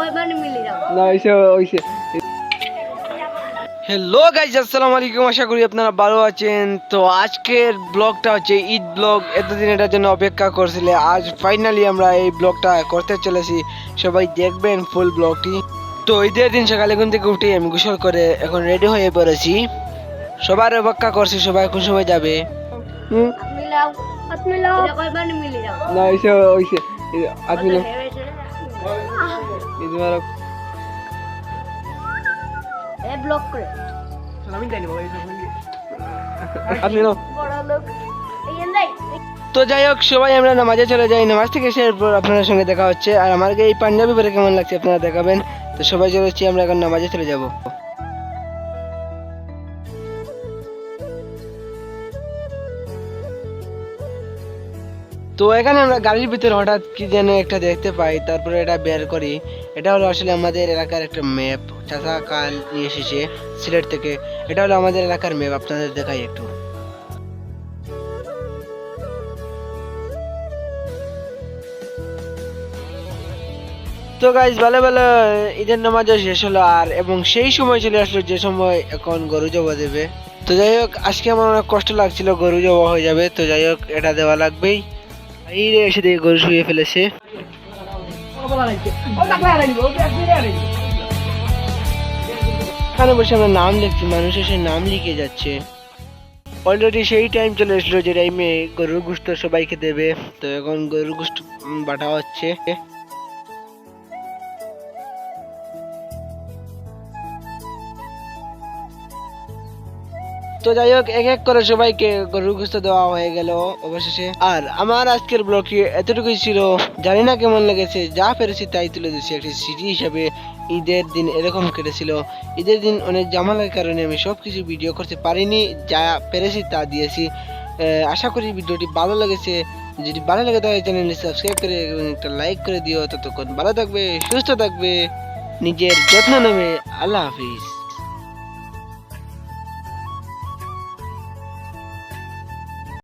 কয়বার মিলি যাও না হইছে হইছে হ্যালো গাইজ আসসালামু আলাইকুম। আশা করি আপনারা ভালো আছেন। তো আজকের ব্লগটা হচ্ছে ঈদ ব্লগ। এতদিন এটার জন্য অপেক্ষা করছিলে। আজ ফাইনালি আমরা এই ব্লগটা করতে চলেছি। সবাই দেখবেন ফুল ব্লগটি তো ঈদের দিন সকালে ঘুম থেকে উঠে আমি গোসল করে এখন রেডি হয়ে পড়েছি। সবার অপেক্ষা করছি সবাই কোন সময় যাবে? হুম? হাত মিলাও হাত মিলাও এটা কয়বার মিলি যাও? না হইছে হইছে আপনি ঈদ মুবারক এ ব্লক করে। আপনি নাও বড় লোক। এই এন্দাই তো যাই হোক সবাই আমরা নামাজে চলে যাই। নামাজ থেকে এসে এরপর আপনাদের সঙ্গে দেখা হচ্ছে। আর আমাকে এই পাঞ্জাবি পরে কেমন লাগছে আপনারা দেখাবেন। তো সবাই চলেছি আমরা এখন নামাজে চলে যাব। তো এখানে আমরা গাড়ির ভিতরে হঠাৎ কি যেন একটা দেখতে পাই, তারপরে এটা বের করি। এটা হলো আসলে আমাদের এলাকার একটা ম্যাপ চাচা কাল নিয়ে এসেছে সিলেট থেকে। এটা হলো আমাদের এলাকার ম্যাপ আপনাদের দেখাই একটু। তো গাইজ ভালো ভালো, ঈদের নামাজও শেষ হলো। আর এবং সেই সময় চলে আসলো, যে সময় এখন গরু জবা দেবে। তো যাই হোক, আজকে আমার অনেক কষ্ট লাগছিল, গরু জবা হয়ে যাবে। তো যাই হোক, এটা দেওয়া লাগবেই। এই রে এসে দিয়ে গরু শুয়ে ফেলেছে। এখানে বসে আমরা নাম লিখছি মানুষ এসে নাম লিখে যাচ্ছে। অলরেডি সেই টাইম চলে এসলো যে টাইমে গরুর গুস্ত সবাইকে দেবে। তো এখন গরুর গুস্ত বাটা হচ্ছে। তো যাই হোক এক এক করে সবাইকে গরুর দেওয়া হয়ে গেল অবশেষে। আর আমার আজকের ব্লগে এতটুকুই ছিল? জানি না কেমন লেগেছে, যা পেরেছি তাই তুলে দিচ্ছি একটি সিটি হিসাবে ঈদের দিন এরকম কেটেছিল। ঈদের দিন অনেক জামালার কারণে আমি সব কিছু ভিডিও করতে পারিনি, যা পেরেছি তা দিয়েছি। আশা করি ভিডিওটি ভালো লেগেছে। যদি ভালো লাগে তাহলে চ্যানেলটি সাবস্ক্রাইব করে এবং একটা লাইক করে দিও। ততক্ষণ ভালো থাকবে, সুস্থ থাকবে, নিজের যত্ন নেবে। আল্লাহ হাফিজ।